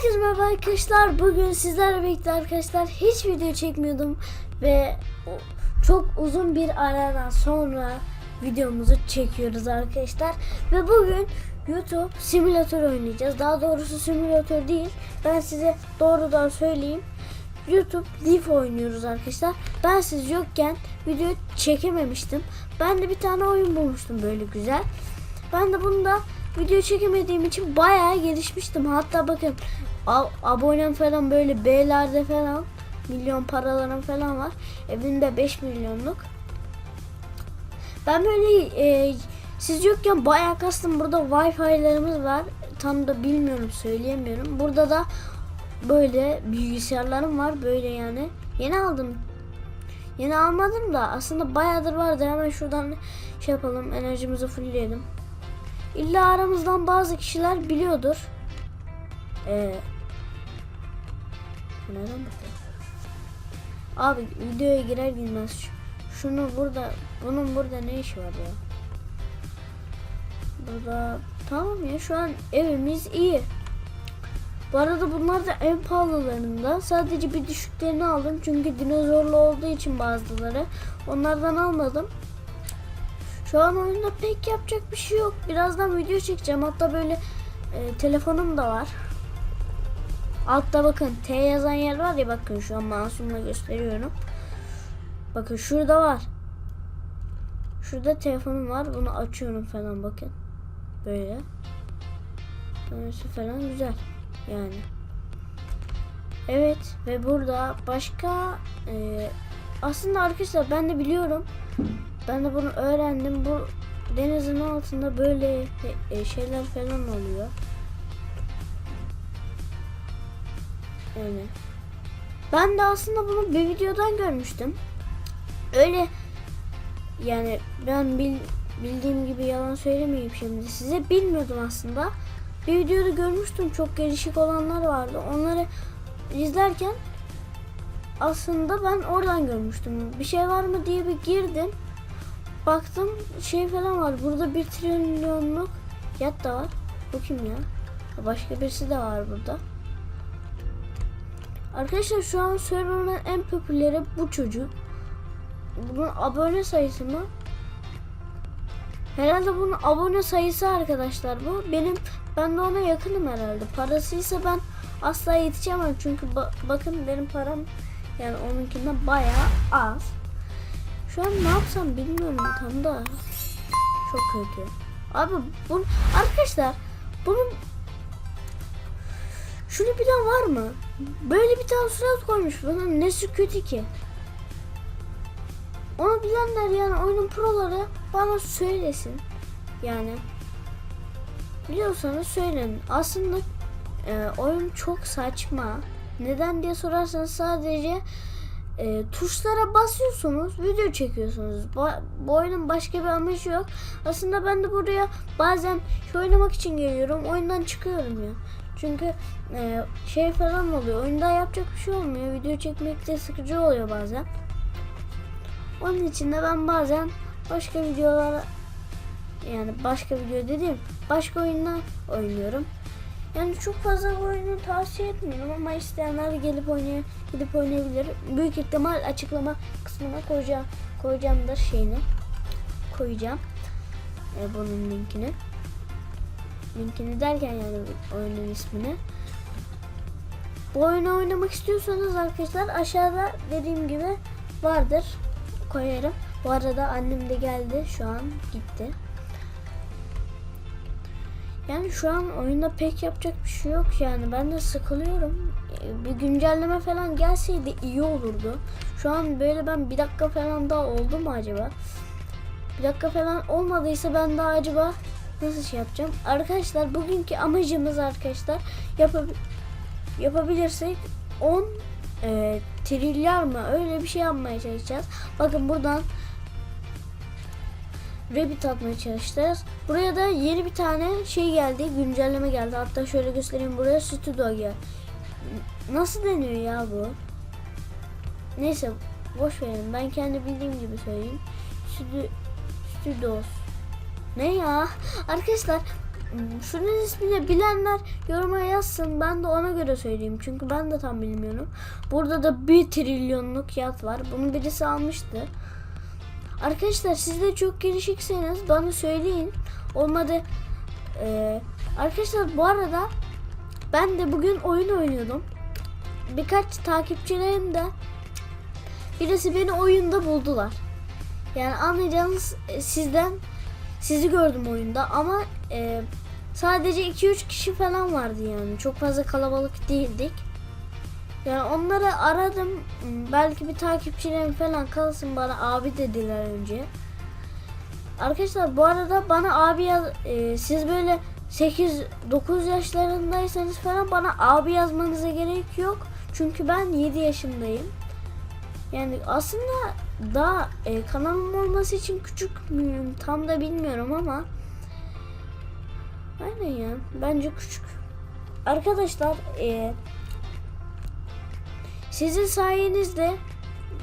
Herkese merhaba arkadaşlar. Bugün sizlerle birlikte arkadaşlar hiç video çekmiyordum ve çok uzun bir aradan sonra videomuzu çekiyoruz arkadaşlar. Ve bugün YouTube simülatör oynayacağız. Daha doğrusu simülatör değil. Ben size doğrudan söyleyeyim. YouTube Leaf oynuyoruz arkadaşlar. Ben siz yokken video çekememiştim. Ben de bir tane oyun bulmuştum böyle güzel. Ben de bunu da video çekemediğim için bayağı gelişmiştim. Hatta bakın abonem falan böyle B'lerde falan milyon paralarım falan var. Evimde 5 milyonluk. Ben böyle e, siz yokken bayağı kastım. Burada Wi-Fi'lerimiz var. Tam da bilmiyorum söyleyemiyorum. Burada da böyle bilgisayarlarım var. Böyle yani. Yeni aldım. Yeni almadım da aslında bayağıdır vardı. Hemen şuradan şey yapalım. Enerjimizi fullleyelim. İlla aramızdan bazı kişiler biliyordur. Ee, bu neden bakıyor? Abi videoya girer girmez şu- şunu burada bunun burada ne işi var ya? Burada tamam ya şu an evimiz iyi. Bu arada bunlar da en pahalılarında. Sadece bir düşüklerini aldım. Çünkü dinozorlu olduğu için bazıları. Onlardan almadım. Şu an oyunda pek yapacak bir şey yok. Birazdan video çekeceğim. Hatta böyle e, telefonum da var. Altta bakın T yazan yer var ya bakın şu an masumla gösteriyorum. Bakın şurada var. Şurada telefonum var. Bunu açıyorum falan bakın. Böyle. Böylesi falan güzel. Yani. Evet ve burada başka e, aslında arkadaşlar ben de biliyorum. Ben de bunu öğrendim. Bu denizin altında böyle e, şeyler falan oluyor. Yani. Ben de aslında bunu bir videodan görmüştüm. Öyle yani ben bil, bildiğim gibi yalan söylemeyeyim şimdi size. Bilmiyordum aslında. Bir videoda görmüştüm çok gelişik olanlar vardı. Onları izlerken aslında ben oradan görmüştüm. Bir şey var mı diye bir girdim. Baktım şey falan var. Burada bir trilyonluk yat da var. Bu kim ya? Başka birisi de var burada. Arkadaşlar şu an server'ın en popüleri bu çocuk. Bunun abone sayısı mı? Herhalde bunun abone sayısı arkadaşlar bu. Benim ben de ona yakınım herhalde. Parasıysa ben asla yetişemem çünkü ba- bakın benim param yani onunkinden bayağı az. Şu an ne yapsam bilmiyorum tam da. Çok kötü. Abi bu arkadaşlar bunun şunu bilen var mı? Böyle bir tane surat koymuş. Bunun nesi kötü ki? Onu bilenler yani oyunun proları bana söylesin. Yani biliyorsanız söyleyin. Aslında e, oyun çok saçma. Neden diye sorarsanız sadece e, tuşlara basıyorsunuz, video çekiyorsunuz. Bu, bu oyunun başka bir amacı yok. Aslında ben de buraya bazen şey oynamak için geliyorum. Oyundan çıkıyorum ya. Çünkü e, şey falan oluyor. Oyunda yapacak bir şey olmuyor. Video çekmekte sıkıcı oluyor bazen. Onun için de ben bazen başka videolara yani başka video dediğim başka oyunlar oynuyorum. Yani çok fazla bu oyunu tavsiye etmiyorum ama isteyenler gelip oynay gidip oynayabilir. Büyük ihtimal açıklama kısmına koyacağım koyacağımdır şeyini koyacağım. E, bunun linkini. Linkini derken yani oyunun ismini. Bu oyunu oynamak istiyorsanız arkadaşlar aşağıda dediğim gibi vardır. Koyarım. Bu arada annem de geldi. Şu an gitti. Yani şu an oyunda pek yapacak bir şey yok yani ben de sıkılıyorum. Ee, Bir güncelleme falan gelseydi iyi olurdu. Şu an böyle ben bir dakika falan daha oldu mu acaba? Bir dakika falan olmadıysa ben daha acaba nasıl şey yapacağım? Arkadaşlar bugünkü amacımız arkadaşlar yapabil yapabilirsek 10 e, trilyar mı öyle bir şey yapmaya çalışacağız. Bakın buradan Rabbit atmaya çalışacağız. Buraya da yeni bir tane şey geldi. Güncelleme geldi. Hatta şöyle göstereyim. Buraya Studio gel. Nasıl deniyor ya bu? Neyse boş verin. Ben kendi bildiğim gibi söyleyeyim. Stüdyo, Studios. Ne ya? Arkadaşlar Şunun ismini bilenler yoruma yazsın. Ben de ona göre söyleyeyim. Çünkü ben de tam bilmiyorum. Burada da bir trilyonluk yat var. Bunu birisi almıştı. Arkadaşlar siz de çok gelişikseniz bana söyleyin. Olmadı. Ee, arkadaşlar bu arada ben de bugün oyun oynuyordum. Birkaç takipçilerim de birisi beni oyunda buldular. Yani anlayacağınız e, sizden sizi gördüm oyunda ama e, sadece 2-3 kişi falan vardı yani. Çok fazla kalabalık değildik. Yani onları aradım. Belki bir takipçilerim falan kalsın bana abi dediler önce. Arkadaşlar bu arada bana abi yaz, e, siz böyle 8-9 yaşlarındaysanız falan bana abi yazmanıza gerek yok. Çünkü ben 7 yaşındayım. Yani aslında daha e, kanalım olması için küçük müyüm tam da bilmiyorum ama aynen ya bence küçük. Arkadaşlar e, sizin sayenizde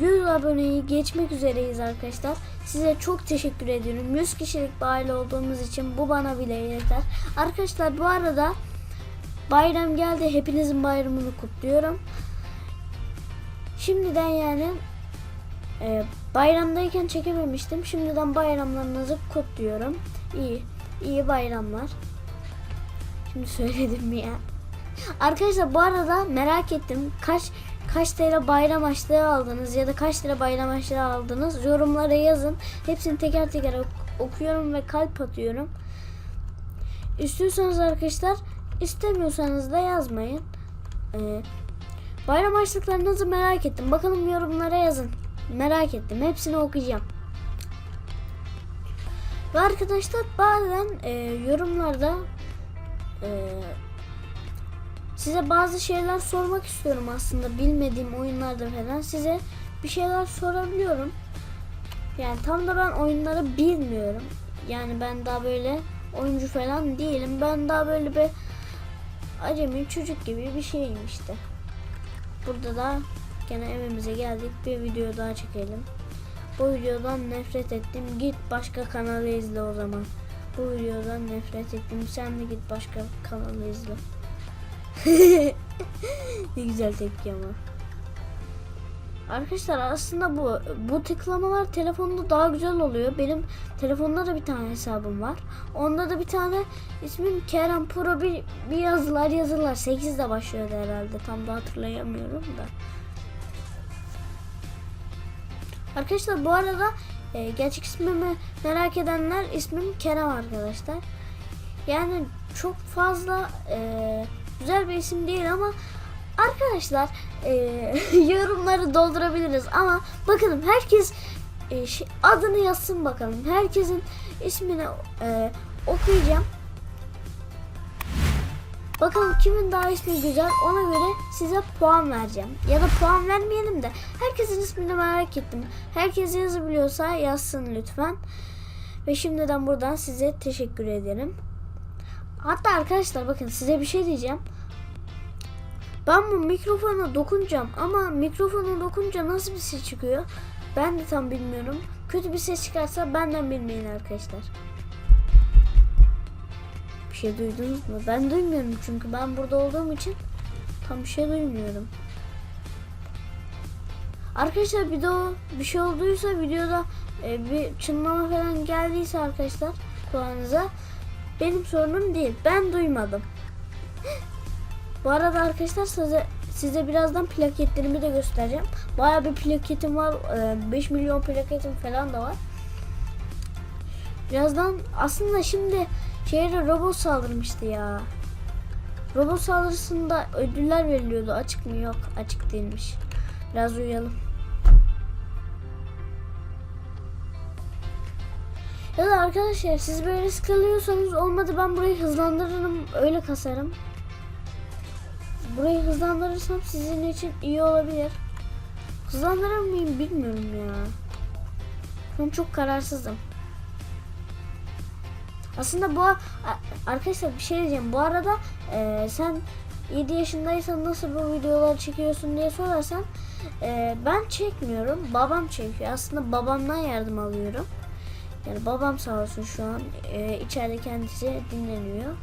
100 aboneyi geçmek üzereyiz arkadaşlar. Size çok teşekkür ediyorum. 100 kişilik bir aile olduğumuz için bu bana bile yeter. Arkadaşlar bu arada bayram geldi. Hepinizin bayramını kutluyorum. Şimdiden yani e, bayramdayken çekememiştim. Şimdiden bayramlarınızı kutluyorum. İyi, iyi bayramlar. Şimdi söyledim ya? Arkadaşlar bu arada merak ettim. Kaç kaç TL bayram açlığı aldınız ya da kaç lira bayram açlığı aldınız? Yorumlara yazın. Hepsini teker teker ok- okuyorum ve kalp atıyorum. İstiyorsanız arkadaşlar, istemiyorsanız da yazmayın. Ee, bayram açlıklarınızı merak ettim. Bakalım yorumlara yazın. Merak ettim. Hepsini okuyacağım. Ve arkadaşlar bazen e, yorumlarda e, size bazı şeyler sormak istiyorum aslında bilmediğim oyunlarda falan size bir şeyler sorabiliyorum. Yani tam da ben oyunları bilmiyorum. Yani ben daha böyle oyuncu falan değilim. Ben daha böyle bir acemi çocuk gibi bir şeyim işte. Burada da gene evimize geldik. Bir video daha çekelim. Bu videodan nefret ettim. Git başka kanalı izle o zaman. Bu videodan nefret ettim. Sen de git başka kanalı izle. ne güzel tepki ama. Arkadaşlar aslında bu bu tıklamalar telefonda daha güzel oluyor. Benim telefonda da bir tane hesabım var. Onda da bir tane ismim Kerem Pro bir, bir yazılar yazılar. 8 de başlıyordu herhalde. Tam da hatırlayamıyorum da. Arkadaşlar bu arada e, gerçek ismimi merak edenler ismim Kerem arkadaşlar. Yani çok fazla e, güzel bir isim değil ama arkadaşlar e, yorumları doldurabiliriz ama bakın herkes e, şey- adını yazsın bakalım. Herkesin ismini e, okuyacağım. Bakalım kimin daha ismi güzel ona göre size puan vereceğim. Ya da puan vermeyelim de herkesin ismini merak ettim. Herkes yazabiliyorsa yazsın lütfen. Ve şimdiden buradan size teşekkür ederim. Hatta arkadaşlar bakın size bir şey diyeceğim. Ben bu mikrofona dokunacağım ama mikrofona dokunca nasıl bir ses çıkıyor? Ben de tam bilmiyorum. Kötü bir ses çıkarsa benden bilmeyin arkadaşlar. Bir şey duydunuz mu? Ben duymuyorum çünkü ben burada olduğum için tam bir şey duymuyorum. Arkadaşlar video bir şey olduysa videoda e, bir çınlama falan geldiyse arkadaşlar kulağınıza benim sorunum değil. Ben duymadım. Bu arada arkadaşlar size, size birazdan plaketlerimi de göstereceğim. Baya bir plaketim var. e, 5 milyon plaketim falan da var. Birazdan aslında şimdi şehre robot saldırmıştı ya. Robot saldırısında ödüller veriliyordu. Açık mı? Yok. Açık değilmiş. Biraz uyuyalım. Ya da arkadaşlar siz böyle sıkılıyorsanız olmadı ben burayı hızlandırırım. Öyle kasarım. Burayı hızlandırırsam sizin için iyi olabilir. Hızlandırır mıyım bilmiyorum ya. An çok kararsızım. Aslında bu arkadaşlar bir şey diyeceğim. Bu arada e, sen 7 yaşındaysan nasıl bu videoları çekiyorsun diye sorarsan e, ben çekmiyorum. Babam çekiyor. Aslında babamdan yardım alıyorum. Yani babam sağ olsun şu an e, içeride kendisi dinleniyor.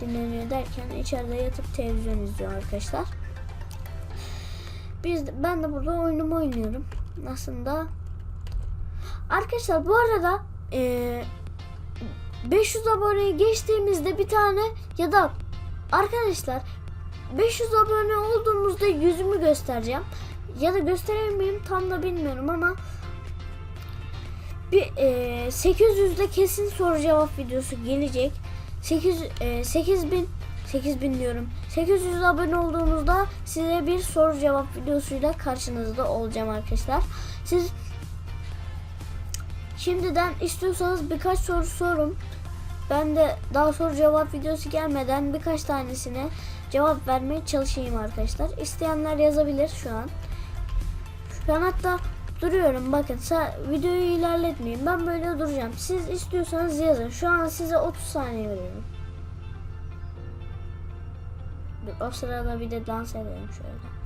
Dinleniyor derken içeride yatıp televizyon izliyor arkadaşlar. Biz ben de burada oyunumu oynuyorum. Aslında arkadaşlar bu arada e, 500 aboneyi geçtiğimizde bir tane ya da arkadaşlar 500 abone olduğumuzda yüzümü göstereceğim. Ya da gösterir miyim tam da bilmiyorum ama bir e, 800'de kesin soru cevap videosu gelecek. 8 e, 8000 8000 diyorum. 800 abone olduğunuzda size bir soru cevap videosuyla karşınızda olacağım arkadaşlar. Siz şimdiden istiyorsanız birkaç soru sorun. Ben de daha soru cevap videosu gelmeden birkaç tanesine cevap vermeye çalışayım arkadaşlar. İsteyenler yazabilir şu an. Şu an hatta duruyorum bakın videoyu ilerletmeyin. Ben böyle duracağım. Siz istiyorsanız yazın. Şu an size 30 saniye veriyorum. O sırada bir de dans edelim şöyle.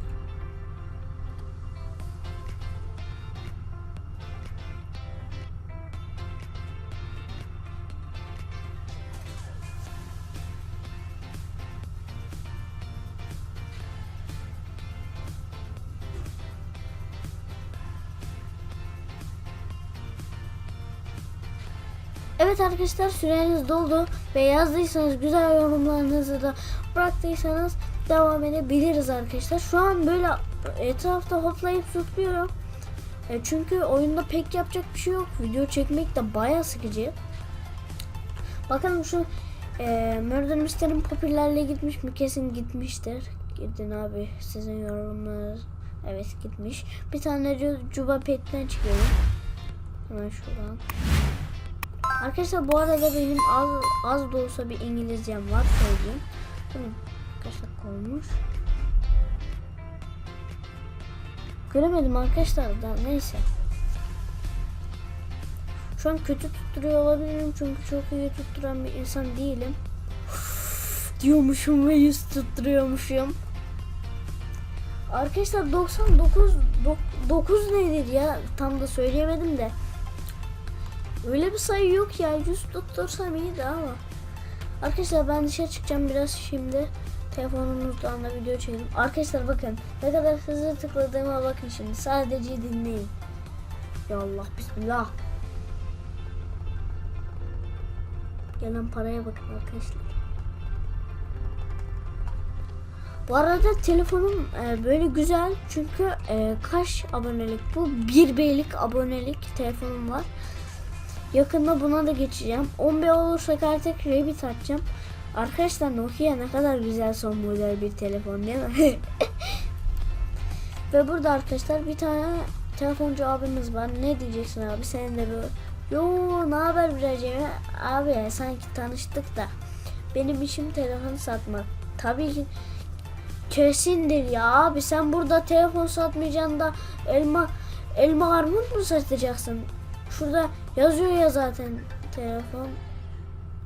Evet arkadaşlar süreniz doldu ve yazdıysanız güzel yorumlarınızı da bıraktıysanız devam edebiliriz arkadaşlar. Şu an böyle etrafta hoplayıp zıplıyorum. E, çünkü oyunda pek yapacak bir şey yok. Video çekmek de baya sıkıcı. Bakalım şu e, Murder Mystery'nin popülerliğe gitmiş mi? Kesin gitmiştir. Gidin abi sizin yorumlarınız. Evet gitmiş. Bir tane Cuba Pet'ten çıkıyorum. Hemen şuradan. Arkadaşlar bu arada benim az, az da olsa bir İngilizcem var söyleyeyim. Mi? Kaç dakika olmuş? Göremedim arkadaşlar da neyse. Şu an kötü tutturuyor olabilirim çünkü çok iyi tutturan bir insan değilim. diyormuşum ve yüz tutturuyormuşum. Arkadaşlar 99 dok- 9 nedir ya? Tam da söyleyemedim de. Öyle bir sayı yok ya. 100 tuttursam iyiydi ama. Arkadaşlar ben dışarı çıkacağım biraz şimdi. Telefonumuzdan da video çekelim. Arkadaşlar bakın ne kadar hızlı tıkladığıma bakın şimdi. Sadece dinleyin. Ya Allah bismillah. Gelen paraya bakın arkadaşlar. Bu arada telefonum e, böyle güzel çünkü e, kaç abonelik bu? 1 beylik abonelik telefonum var. Yakında buna da geçeceğim. 10B olursak artık Rabbit açacağım. Arkadaşlar Nokia ne kadar güzel son model bir telefon değil mi? Ve burada arkadaşlar bir tane telefoncu abimiz var. Ne diyeceksin abi? Senin de böyle Yo ne haber Biracemi? Abi sanki tanıştık da. Benim işim telefon satmak. Tabii ki kesindir ya abi sen burada telefon satmayacaksın da elma elma armut mu satacaksın? Şurada yazıyor ya zaten telefon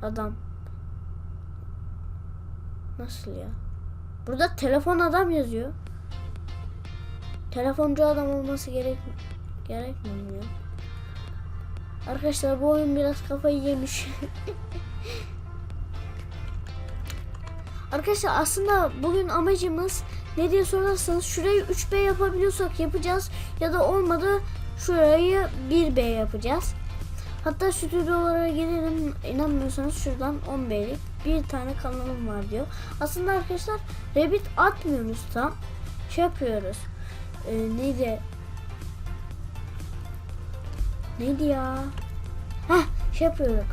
adam. Nasıl ya? Burada telefon adam yazıyor. Telefoncu adam olması gerek gerekmiyor? Arkadaşlar bu oyun biraz kafayı yemiş. Arkadaşlar aslında bugün amacımız ne diye sorarsanız şurayı 3B yapabiliyorsak yapacağız ya da olmadı şurayı 1B yapacağız. Hatta stüdyolara gelelim inanmıyorsanız şuradan 10B'lik bir tane kanalım var diyor. Aslında arkadaşlar Rabbit atmıyoruz tam. Şey yapıyoruz. Ee, neydi? Neydi ya? Heh şey yapıyorduk.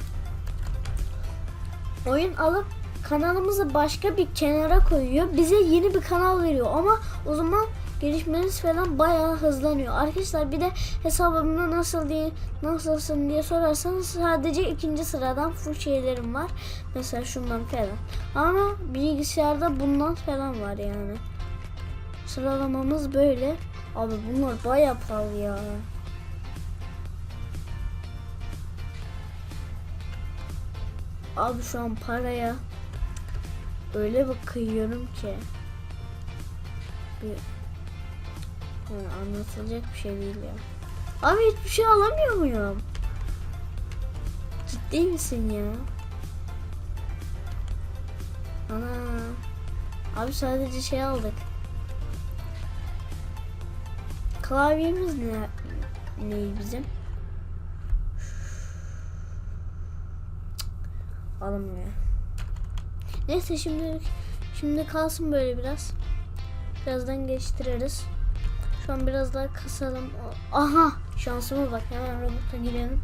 Oyun alıp kanalımızı başka bir kenara koyuyor. Bize yeni bir kanal veriyor ama o zaman gelişmeniz falan bayağı hızlanıyor. Arkadaşlar bir de hesabımda nasıl diye nasılsın diye sorarsanız sadece ikinci sıradan full şeylerim var. Mesela şundan falan. Ama bilgisayarda bundan falan var yani. Sıralamamız böyle. Abi bunlar bayağı pahalı ya. Abi şu an paraya öyle bir kıyıyorum ki bir yani anlatılacak bir şey değil ya. Abi hiçbir şey alamıyor muyum? Ciddi misin ya? Ana. Abi sadece şey aldık. Klavyemiz ne? Ne bizim? Alınmıyor. Neyse şimdi şimdi kalsın böyle biraz. Birazdan geçtiririz. Şu an biraz daha kısalım. Aha şansıma bak hemen robota girelim.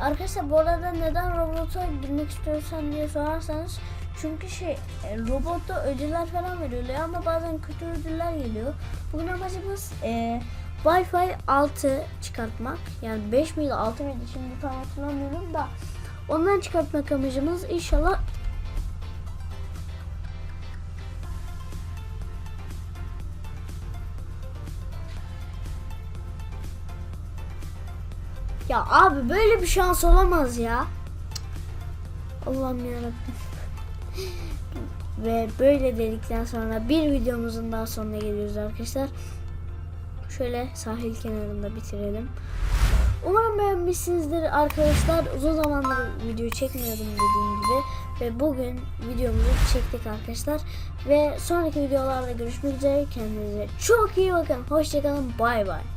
Arkadaşlar bu arada neden robota girmek istiyorsan diye sorarsanız çünkü şey e, robotta ödüller falan veriliyor ama bazen kötü ödüller geliyor. Bugün amacımız e, Wi-Fi 6 çıkartmak. Yani 5 miydi 6 mıydı şimdi tam hatırlamıyorum da ondan çıkartmak amacımız inşallah Ya abi böyle bir şans olamaz ya. Allah'ım yarabbim. Ve böyle dedikten sonra bir videomuzun daha sonuna geliyoruz arkadaşlar. Şöyle sahil kenarında bitirelim. Umarım beğenmişsinizdir arkadaşlar. Uzun zamandır video çekmiyordum dediğim gibi. Ve bugün videomuzu çektik arkadaşlar. Ve sonraki videolarda görüşmek üzere. Kendinize çok iyi bakın. Hoşçakalın. Bay bay.